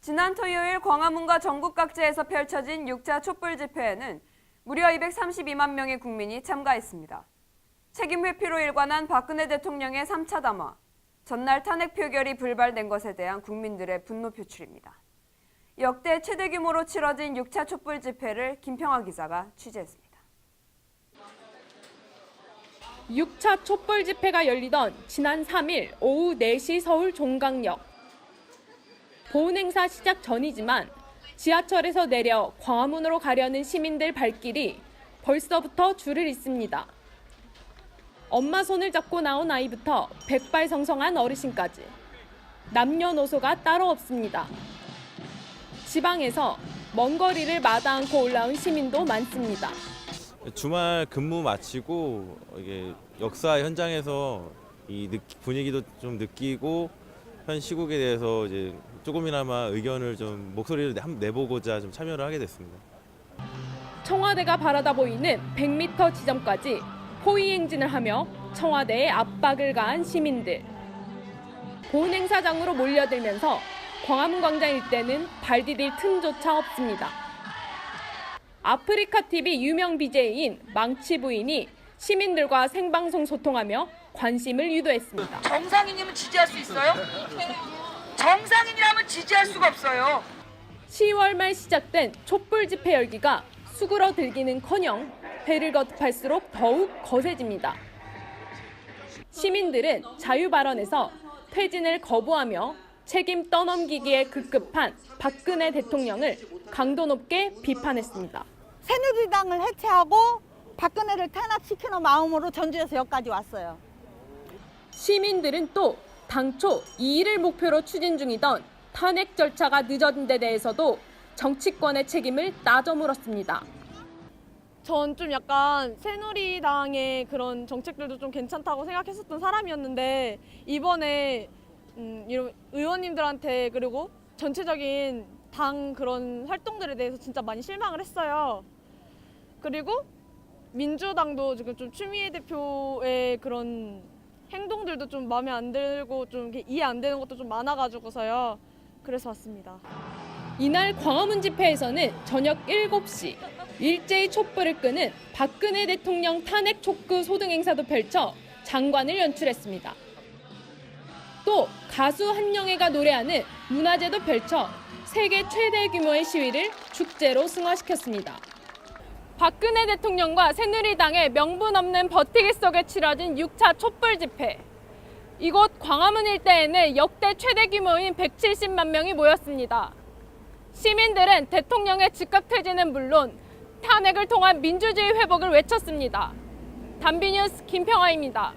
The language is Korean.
지난 토요일 광화문과 전국 각지에서 펼쳐진 6차 촛불 집회에는 무려 232만 명의 국민이 참가했습니다. 책임 회피로 일관한 박근혜 대통령의 3차 담화, 전날 탄핵 표결이 불발된 것에 대한 국민들의 분노 표출입니다. 역대 최대 규모로 치러진 6차 촛불 집회를 김평화 기자가 취재했습니다. 6차 촛불 집회가 열리던 지난 3일 오후 4시 서울 종강역. 보훈 행사 시작 전이지만 지하철에서 내려 광화문으로 가려는 시민들 발길이 벌써부터 줄을 잇습니다. 엄마 손을 잡고 나온 아이부터 백발성성한 어르신까지 남녀노소가 따로 없습니다. 지방에서 먼 거리를 마다 않고 올라온 시민도 많습니다. 주말 근무 마치고 이게 역사 현장에서 이 느- 분위기도 좀 느끼고 현 시국에 대해서 이제 조금이나마 의견을 좀 목소리를 내보고자 좀 참여를 하게 됐습니다. 청와대가 바라다 보이는 100m 지점까지 포위 행진을 하며 청와대에 압박을 가한 시민들. 본 행사장으로 몰려들면서 광화문 광장 일대는 발 디딜 틈조차 없습니다. 아프리카 TV 유명 BJ인 망치 부인이 시민들과 생방송 소통하며 관심을 유도했습니다. 정상인이면 지지할 수 있어요? 정상인이라면 지지할 수가 없어요. 10월 말 시작된 촛불 집회 열기가 수그러들기는커녕 배를 거듭할수록 더욱 거세집니다. 시민들은 자유 발언에서 퇴진을 거부하며 책임 떠넘기기에 급급한 박근혜 대통령을 강도 높게 비판했습니다. 새누리당을 해체하고 박근혜를 탄압시키는 마음으로 전주에서 여기까지 왔어요. 시민들은 또 당초 이 일을 목표로 추진 중이던 탄핵 절차가 늦어진 데 대해서도 정치권의 책임을 따져 물었습니다. 전 좀 약간 새누리당의 그런 정책들도 좀 괜찮다고 생각했었던 사람이었는데 이번에 음, 이런 의원님들한테 그리고 전체적인 당 그런 활동들에 대해서 진짜 많이 실망을 했어요. 그리고 민주당도 지금 좀 추미애 대표의 그런 행동들도 좀 마음에 안 들고 좀 이해 안 되는 것도 좀 많아가지고서요. 그래서 왔습니다. 이날 광화문 집회에서는 저녁 7시 일제히 촛불을 끄는 박근혜 대통령 탄핵 촉구 소등 행사도 펼쳐 장관을 연출했습니다. 또 가수 한영애가 노래하는 문화제도 펼쳐 세계 최대 규모의 시위를 축제로 승화시켰습니다. 박근혜 대통령과 새누리당의 명분 없는 버티기 속에 치러진 6차 촛불 집회. 이곳 광화문 일대에는 역대 최대 규모인 170만 명이 모였습니다. 시민들은 대통령의 즉각 퇴진은 물론 탄핵을 통한 민주주의 회복을 외쳤습니다. 단비뉴스 김평화입니다.